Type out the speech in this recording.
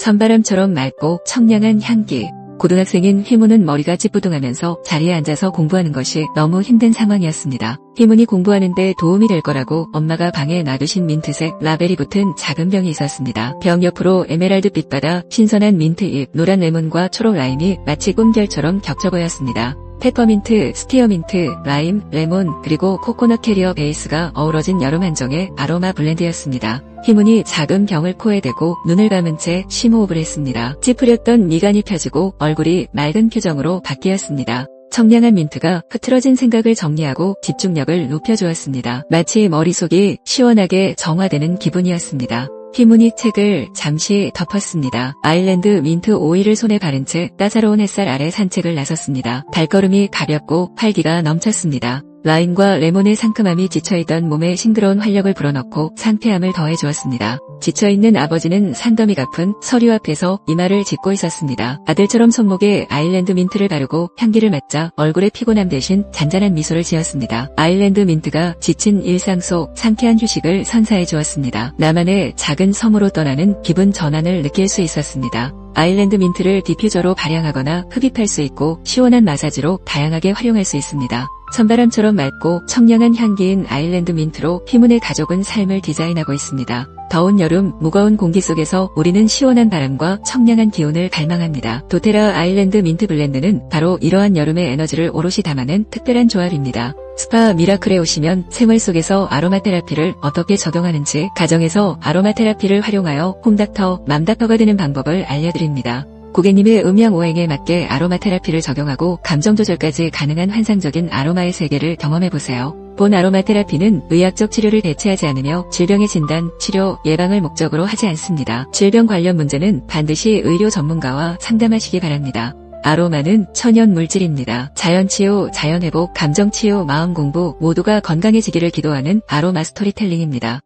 선바람처럼 맑고 청량한 향기. 고등학생인 희문은 머리가 찌뿌둥하면서 자리에 앉아서 공부하는 것이 너무 힘든 상황이었습니다. 희문이 공부하는데 도움이 될 거라고 엄마가 방에 놔두신 민트색 라벨이 붙은 작은 병이 있었습니다. 병 옆으로 에메랄드 빛바다 신선한 민트잎, 노란 레몬과 초록 라임이 마치 꿈결처럼 겹쳐 보였습니다. 페퍼민트, 스티어민트, 라임, 레몬, 그리고 코코넛 캐리어 베이스가 어우러진 여름 한정의 아로마 블렌드였습니다. 희문이 작은 병을 코에 대고 눈을 감은 채 심호흡을 했습니다. 찌푸렸던 미간이 펴지고 얼굴이 맑은 표정으로 바뀌었습니다. 청량한 민트가 흐트러진 생각을 정리하고 집중력을 높여주었습니다. 마치 머릿속이 시원하게 정화되는 기분이었습니다. 희문이 책을 잠시 덮었습니다. 아일랜드 민트 오일을 손에 바른 채 따사로운 햇살 아래 산책을 나섰습니다. 발걸음이 가볍고 활기가 넘쳤습니다. 라임과 레몬의 상큼함이 지쳐있던 몸에 싱그러운 활력을 불어넣고 상쾌함을 더해주었습니다. 지쳐있는 아버지는 산더미 갚은 서류 앞에서 이마를 짚고 있었습니다. 아들처럼 손목에 아일랜드 민트를 바르고 향기를 맡자 얼굴의 피곤함 대신 잔잔한 미소를 지었습니다. 아일랜드 민트가 지친 일상 속 상쾌한 휴식을 선사해 주었습니다. 나만의 작은 섬으로 떠나는 기분 전환을 느낄 수 있었습니다. 아일랜드 민트를 디퓨저로 발향하거나 흡입할 수 있고 시원한 마사지로 다양하게 활용할 수 있습니다. 찬바람처럼 맑고 청량한 향기인 아일랜드 민트로 피문의 가족은 삶을 디자인하고 있습니다. 더운 여름 무거운 공기 속에서 우리는 시원한 바람과 청량한 기운을 갈망합니다. 도테라 아일랜드 민트 블렌드는 바로 이러한 여름의 에너지를 오롯이 담아낸 특별한 조합입니다. 스파 미라클에 오시면 생활 속에서 아로마 테라피를 어떻게 적용하는지 가정에서 아로마 테라피를 활용하여 홈닥터, 맘닥터가 되는 방법을 알려드립니다. 고객님의 음양 오행에 맞게 아로마 테라피를 적용하고 감정 조절까지 가능한 환상적인 아로마의 세계를 경험해 보세요. 본 아로마 테라피는 의학적 치료를 대체하지 않으며 질병의 진단, 치료, 예방을 목적으로 하지 않습니다. 질병 관련 문제는 반드시 의료 전문가와 상담하시기 바랍니다. 아로마는 천연 물질입니다. 자연 치유, 자연 회복, 감정 치유, 마음 공부 모두가 건강해지기를 기도하는 아로마 스토리텔링입니다.